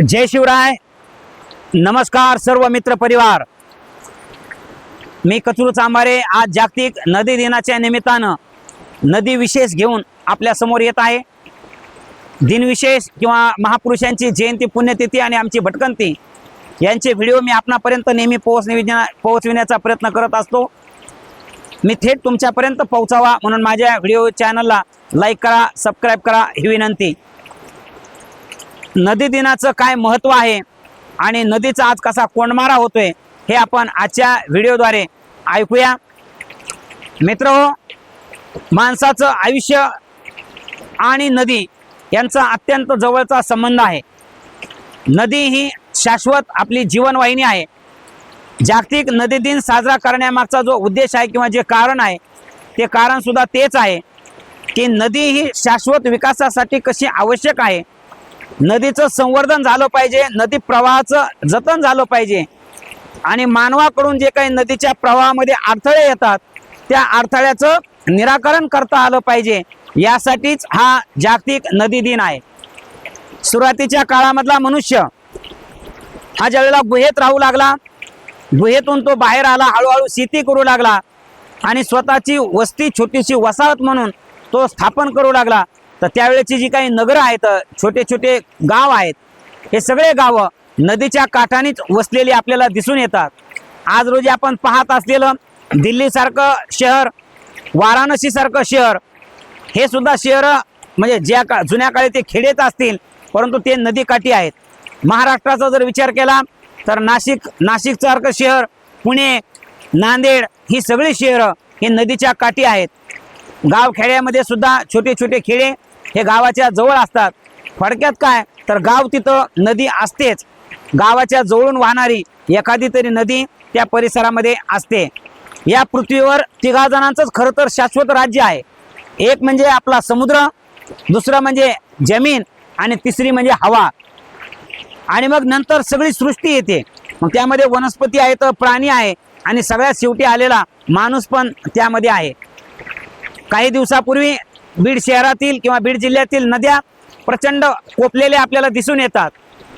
जय शिवराय. नमस्कार सर्व मित्र परिवार. मी कचरू चांबारे आज जागतिक नदी दिनाच्या निमित्तानं नदी विशेष घेऊन आपल्यासमोर येत आहे. दिनविशेष किंवा महापुरुषांची जयंती पुण्यतिथी आणि आमची भटकंती यांचे व्हिडिओ मी आपणापर्यंत नेहमी पोहोचविण्या पोहोचविण्याचा प्रयत्न करत असतो. मी थेट तुमच्यापर्यंत पोहोचावा म्हणून माझ्या व्हिडिओ चॅनलला लाईक करा सबस्क्राईब करा ही विनंती. नदी दिनाचं काय महत्त्व आहे आणि नदीचा आज कसा कोंडमारा होतोय हे आपण आजच्या व्हिडिओद्वारे ऐकूया. मित्र हो, माणसाचं आयुष्य आणि नदी यांचा अत्यंत जवळचा संबंध आहे. नदी ही शाश्वत आपली जीवनवाहिनी आहे. जागतिक नदी दिन साजरा करण्यामागचा जो उद्देश आहे किंवा जे कारण आहे ते कारणसुद्धा तेच आहे की नदी ही शाश्वत विकासासाठी कशी आवश्यक आहे नदीचं संवर्धन झालं पाहिजे नदी प्रवाहाचं जतन झालं पाहिजे. आणि मानवाकडून जे काही नदीच्या प्रवाहामध्ये अडथळे येतात त्या अडथळ्याचं निराकरण करता आलं पाहिजे. यासाठीच हा जागतिक नदी दिन आहे. सुरुवातीच्या काळामधला मनुष्य हा ज्यावेळेला गुहेत राहू लागला गुहेतून तो बाहेर आला हळूहळू शेती करू लागला आणि स्वतःची वस्ती छोटीशी वसाहत म्हणून तो स्थापन करू लागला. तर त्यावेळेची जी काही नगरं आहेत छोटे छोटे गाव आहेत हे सगळे गावं नदीच्या काठानेच वसलेली आपल्याला दिसून येतात. आज रोजी आपण पाहत असलेलं दिल्लीसारखं शहर वाराणसीसारखं शहर हे सुद्धा शहर म्हणजे ज्या का जुन्या काळी ते खेडेच असतील परंतु ते नदीकाठी आहेत. महाराष्ट्राचा जर विचार केला तर नाशिक नाशिकसारखं शहर पुणे नांदेड ही सगळी शहरं हे नदीच्या काठी आहेत. गाव खेड्यामध्ये सुद्धा छोटे छोटे खेडे हे गावाच्या जवळ असतात. फडक्यात काय? तर गाव तिथं नदी असतेच. गावाच्या जवळून वाहणारी एखादी तरी नदी त्या परिसरामध्ये असते. या पृथ्वीवर तिघा जणांचंच खरं तर शाश्वत राज्य आहे. एक म्हणजे आपला समुद्र दुसरं म्हणजे जमीन आणि तिसरी म्हणजे हवा. आणि मग नंतर सगळी सृष्टी येते. मग त्यामध्ये वनस्पती आहेत प्राणी आहे आणि सगळ्यात शेवटी आलेला माणूस पण त्यामध्ये आहे. काही दिवसापूर्वी बीड शहरातील किंवा बीड जिल्ह्यातील नद्या प्रचंड कोपलेल्या आपल्याला दिसून येतात.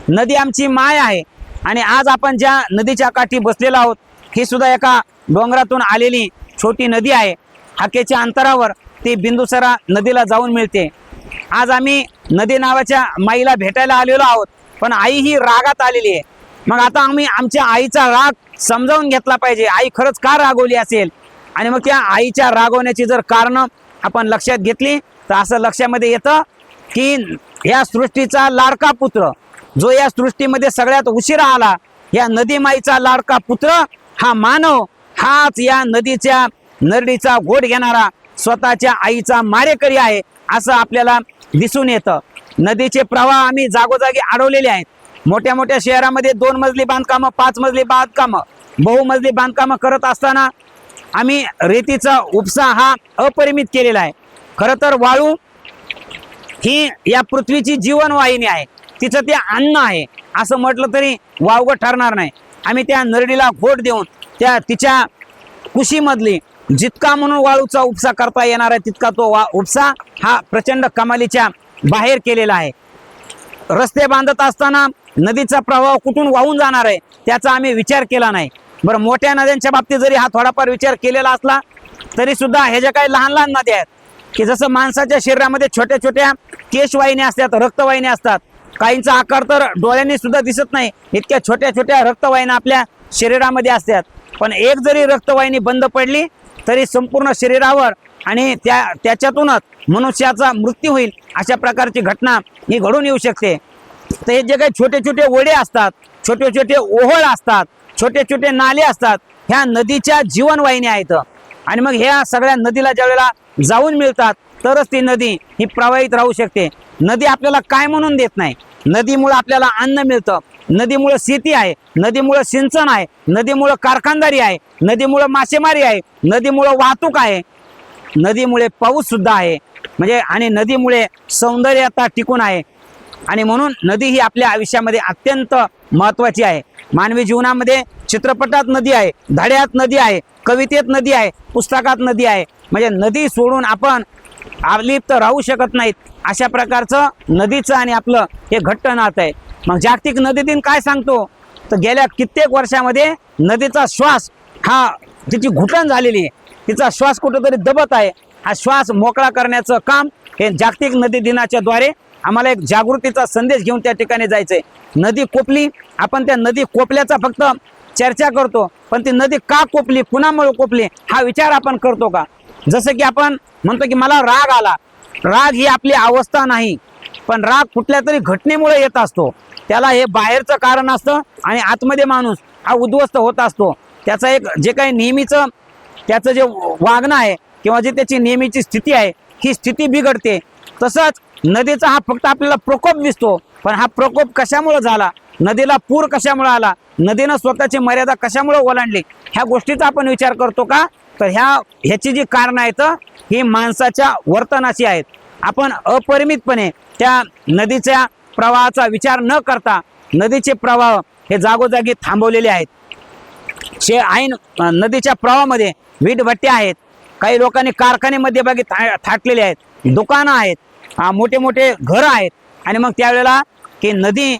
नदी आमची माय आहे आणि आज आपण ज्या नदीच्या काठी बसलेलो आहोत ही सुद्धा एका डोंगरातून आलेली छोटी नदी आहे. हाकेच्या अंतरावर ती बिंदुसरा नदीला जाऊन मिळते. आज आम्ही नदी नावाच्या माईला भेटायला आलेलो आहोत पण आई ही रागात आलेली आहे. मग आता आम्ही आमच्या आईचा राग समजावून घेतला पाहिजे. आई खरंच का रागवली असेल? आणि मग त्या आईच्या रागवण्याची जर कारणं आपण लक्षात घेतली तर असं लक्षामध्ये येतं की या सृष्टीचा लाडका पुत्र जो या सृष्टीमध्ये सगळ्यात उशिरा आला या नदीमाईचा लाडका पुत्र हा मानव हाच या नदीच्या नरडीचा गोड घेणारा स्वतःच्या आईचा मारेकरी आहे असं आपल्याला दिसून येतं. नदीचे प्रवाह आम्ही जागोजागी अडवलेले आहेत. मोठ्या मोठ्या शहरामध्ये दोन मजली बांधकामं पाच मजली बांधकामं बहुमजली बांधकामं करत असताना आम्ही रेतीचा उपसा हा अपरिमित केलेला आहे. खरं तर वाळू ही या पृथ्वीची जीवनवाहिनी आहे. तिचं ते अन्न आहे. असं म्हटलं तरी वावगं ठरणार नाही. आम्ही त्या नरडीला घोट देऊन त्या तिच्या कुशीमधली जितका म्हणून वाळूचा उपसा करता येणार आहे तितका तो वा उपसा हा प्रचंड कमालीच्या बाहेर केलेला आहे. रस्ते बांधत असताना नदीचा प्रवाह कुठून वाहून जाणार आहे त्याचा आम्ही विचार केला नाही. बरं मोठ्या नद्यांच्या बाबतीत जरी हा थोडाफार विचार केलेला असला तरी सुद्धा हे ज्या काही लहान लहान नद्या आहेत की जसं माणसाच्या शरीरामध्ये छोट्या छोट्या केशवाहिन्या असतात रक्तवाहिन्या असतात काहींचा आकार तर डोळ्यांनी सुद्धा दिसत नाही इतक्या छोट्या छोट्या रक्तवाहिन्या आपल्या शरीरामध्ये असतात. पण एक जरी रक्तवाहिनी बंद पडली तरी संपूर्ण शरीरावर आणि त्या त्याच्यातूनच मनुष्याचा मृत्यू होईल अशा प्रकारची घटना ही घडून येऊ शकते. तर हे जे काही छोटे छोटे ओढे असतात छोटे छोटे ओहळ असतात छोटे छोटे नाले असतात. ह्या नदीच्या जीवनवाहिनी आहेत. आणि मग ह्या सगळ्या नदीला ज्या वेळेला जाऊन मिळतात तरच ती नदी ही प्रवाहित राहू शकते. नदी आपल्याला काय म्हणून देत नाही? नदीमुळे आपल्याला अन्न मिळतं. नदीमुळे शेती आहे. नदीमुळे सिंचन आहे. नदीमुळे कारखानदारी आहे. नदीमुळे मासेमारी आहे. नदीमुळे वाहतूक आहे. नदीमुळे पाऊस सुद्धा आहे. म्हणजे आणि नदीमुळे सौंदर्यता टिकून आहे. आणि म्हणून नदी ही आपल्या आयुष्यामध्ये अत्यंत महत्वाची आहे. मानवी जीवनामध्ये चित्रपटात नदी आहे धड्यात नदी आहे कवितेत नदी आहे पुस्तकात नदी आहे. म्हणजे नदी सोडून आपण अलिप्त राहू शकत नाहीत. अशा प्रकारचं नदीचं आणि आपलं हे घट्ट नातं आहे. मग जागतिक नदी दिन काय सांगतो? तर गेल्या कित्येक वर्षामध्ये नदीचा श्वास हा तिची घुटण झालेली आहे. तिचा श्वास कुठंतरी दबत आहे. हा श्वास मोकळा करण्याचं काम हे जागतिक नदी दिनाच्या द्वारे आम्हाला एक जागृतीचा संदेश घेऊन त्या ठिकाणी जायचंय. नदी कोपली आपण त्या नदी कोपल्याचा फक्त चर्चा करतो पण ती नदी का कोपली कुणामुळे कोपली हा विचार आपण करतो का? जसं की आपण म्हणतो की मला राग आला. राग ही आपली अवस्था नाही पण राग कुठल्या तरी घटनेमुळे येत असतो. त्याला हे बाहेरचं कारण असतं आणि आतमध्ये माणूस हा उद्ध्वस्त होत असतो. त्याचा एक जे काही नेहमीचं त्याचं जे वागणं आहे किंवा जे त्याची नेहमीची स्थिती आहे ही स्थिती बिघडते. तसंच नदीचा हा फक्त आपल्याला प्रकोप दिसतो पण हा प्रकोप कशामुळे झाला? नदीला पूर कशामुळे आला? नदीनं स्वतःची मर्यादा कशामुळे ओलांडली? ह्या गोष्टीचा आपण विचार करतो का? तर ह्या ह्याची जी कारणं आहेत ही माणसाच्या वर्तनाची आहेत. आपण अपरिमितपणे त्या नदीच्या प्रवाहाचा विचार न करता नदीचे प्रवाह हे जागोजागी थांबवलेले आहेत. शे ऐन नदीच्या प्रवाहामध्ये वीटभट्ट्या आहेत. काही लोकांनी कारखाने बागी था थाटलेले आहेत. दुकानं आहेत. मोठे मोठे घर आहेत. आणि मग त्यावेळेला की नदी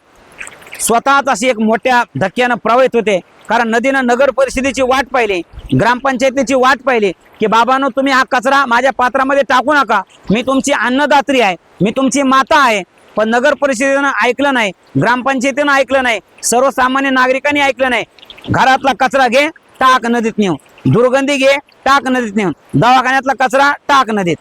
स्वतःच अशी एक मोठ्या धक्क्यानं प्रवाहित होते. कारण नदीनं नगर परिषदेची वाट पाहिली ग्रामपंचायतीची वाट पाहिली की बाबांनो तुम्ही हा कचरा माझ्या पात्रामध्ये टाकू नका. मी तुमची अन्नदात्री आहे मी तुमची माता आहे. पण नगर परिषदेनं ऐकलं नाही ग्रामपंचायतीनं ऐकलं नाही सर्वसामान्य नागरिकांनी ऐकलं नाही. घरातला कचरा घे टाक नदीत नेऊन. दुर्गंधी घे टाक नदीत नेऊन. दवाखान्यातला कचरा टाक नदीत.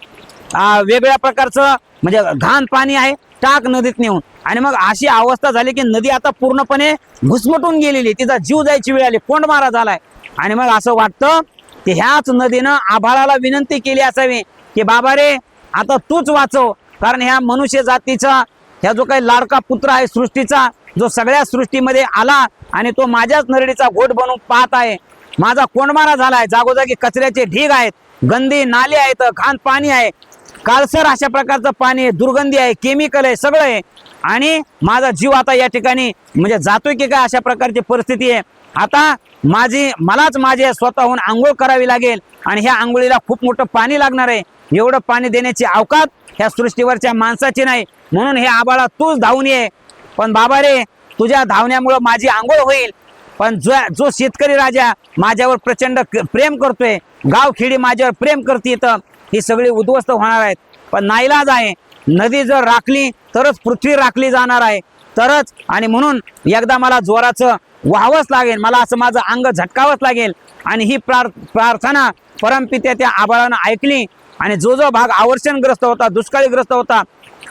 वेगळ्या प्रकारचं म्हणजे घाण पाणी आहे टाक नदीत नेऊन. आणि मग अशी अवस्था झाली की नदी आता पूर्णपणे घुसमटून गेलेली. तिचा जीव जायची वेळ आली कोंडमारा झालाय. आणि मग असं वाटतं की ह्याच नदीनं आभाळाला विनंती केली असावी की बाबा रे आता तूच वाचव. कारण ह्या मनुष्य जातीचा ह्या जो काही लाडका पुत्र आहे सृष्टीचा जो सगळ्या सृष्टीमध्ये आला आणि तो माझ्याच नरडीचा घोट बनवून पाहत आहे. माझा कोंडमारा झालाय जागोजागी कचऱ्याचे ढीग आहेत गंदी नाले आहेत घाण पाणी आहे. काळसर अशा प्रकारचं पाणी आहे दुर्गंधी आहे केमिकल आहे सगळं आहे. आणि माझा जीव आता या ठिकाणी म्हणजे जातोय की काय अशा प्रकारची परिस्थिती आहे. आता माझी मलाच माझे स्वतःहून आंघोळ करावी लागेल आणि ह्या आंघोळीला खूप मोठं पाणी लागणार आहे. एवढं पाणी देण्याची अवकात ह्या सृष्टीवरच्या माणसाची नाही. म्हणून हे आबाळा तूच धावून ये. पण बाबा रे तुझ्या धावण्यामुळं माझी आंघोळ होईल. पण जो जो शेतकरी राजा माझ्यावर प्रचंड प्रेम करतोय गावखेडी माझ्यावर प्रेम करते इथं. ही सगळी उद्ध्वस्त होणार आहेत. पण नाईलाज आहे. नदी जर राखली तरच पृथ्वी राखली जाणार आहे. तरच आणि म्हणून एकदा मला जोराचं व्हावंच लागेल. मला असं माझं अंग झटकावंच लागेल. आणि ही प्रार प्रार्थना परमपित्या त्या आबाळानं ऐकली. आणि जो जो भाग आवर्षणग्रस्त होता दुष्काळीग्रस्त होता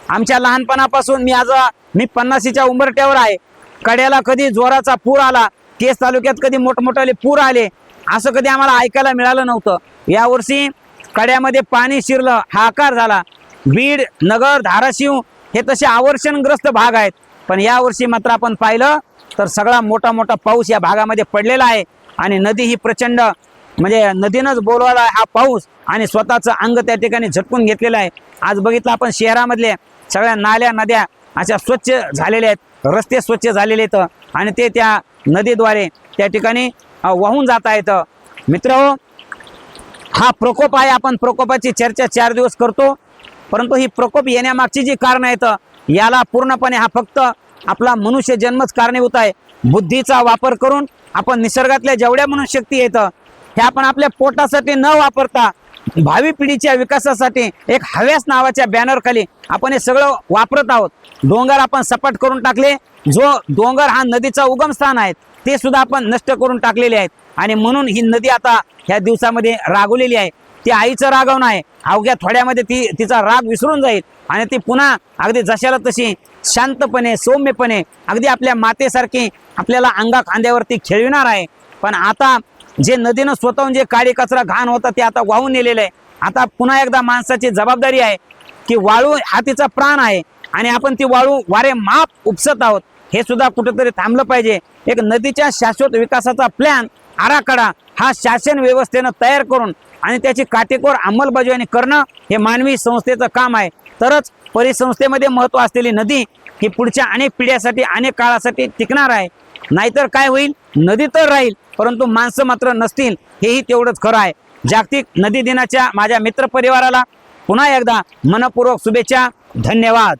आमच्या लहानपणापासून मी आज मी पन्नासीच्या उंबरट्यावर आहे. कड्याला कधी जोराचा पूर आला केस तालुक्यात कधी मोठमोठाले पूर आले असं कधी आम्हाला ऐकायला मिळालं नव्हतं. यावर्षी कड्यामध्ये पाणी शिरलं हाकार झाला. बीड नगर धाराशिव हे तसे आवर्षणग्रस्त भाग आहेत. पण यावर्षी मात्र आपण पाहिलं तर सगळा मोठा मोठा पाऊस या भागामध्ये पडलेला आहे. आणि नदी ही प्रचंड म्हणजे नदीनंच बोलवायला हा पाऊस आणि स्वतःचं अंग त्या ठिकाणी झटकून घेतलेलं आहे. आज बघितलं आपण शहरामधले सगळ्या नाल्या नद्या अशा स्वच्छ झालेल्या आहेत. रस्ते स्वच्छ झालेले आहेत. आणि ते त्या नदीद्वारे त्या ठिकाणी वाहून जात आहेत मित्र हा प्रकोप आहे आपण प्रकोपाची चर्चा चार दिवस करतो. परंतु ही प्रकोप येण्यामागची जी कारण आहेत याला पूर्णपणे हा फक्त आपला मनुष्य जन्मच कारणीभूत आहे. बुद्धीचा वापर करून आपण निसर्गातल्या जेवढ्या मनुष्यशक्ती आहेत हे आपण आपल्या पोटासाठी न वापरता भावी पिढीच्या विकासासाठी एक हव्यास नावाच्या बॅनर खाली आपण हे सगळं वापरत आहोत. डोंगर आपण सपाट करून टाकले. जो डोंगर हा नदीचा उगमस्थान आहे ते सुद्धा आपण नष्ट करून टाकलेले आहेत. आणि म्हणून ही नदी आता ह्या दिवसामध्ये रागवलेली आहे. ती आईचं रागवणं आहे. अवघ्या थोड्यामध्ये ती तिचा राग विसरून जाईल. आणि ती पुन्हा अगदी जशाला तशी शांतपणे सौम्यपणे अगदी आपल्या मातेसारखी आपल्याला अंगा खांद्यावरती खेळविणार आहे. पण आता जे नदीनं स्वतःहून जे काळी कचरा घाण होता ते आता वाहून नेलेलं आहे. आता पुन्हा एकदा माणसाची जबाबदारी आहे की वाळू हा तिचा प्राण आहे. आणि आपण ती वाळू वारे माप उपसत आहोत. हे सुद्धा कुठेतरी थांबलं पाहिजे. एक नदीच्या शाश्वत विकासाचा प्लॅन आराखडा हा शासन व्यवस्थेनं तयार करून आणि त्याची काटेकोर अंमलबजावणी करणं हे मानवी संस्थेचं काम आहे. तरच परिसंस्थेमध्ये महत्त्व असलेली नदी ही पुढच्या अनेक पिढ्यासाठी अनेक काळासाठी टिकणार आहे. नाहीतर काय होईल? नदी तर राहील परंतु माणसं मात्र नसतील हेही तेवढंच खरं आहे. जागतिक नदी दिनाच्या माझ्या मित्र परिवाराला पुन्हा एकदा मनपूर्वक शुभेच्छा. धन्यवाद.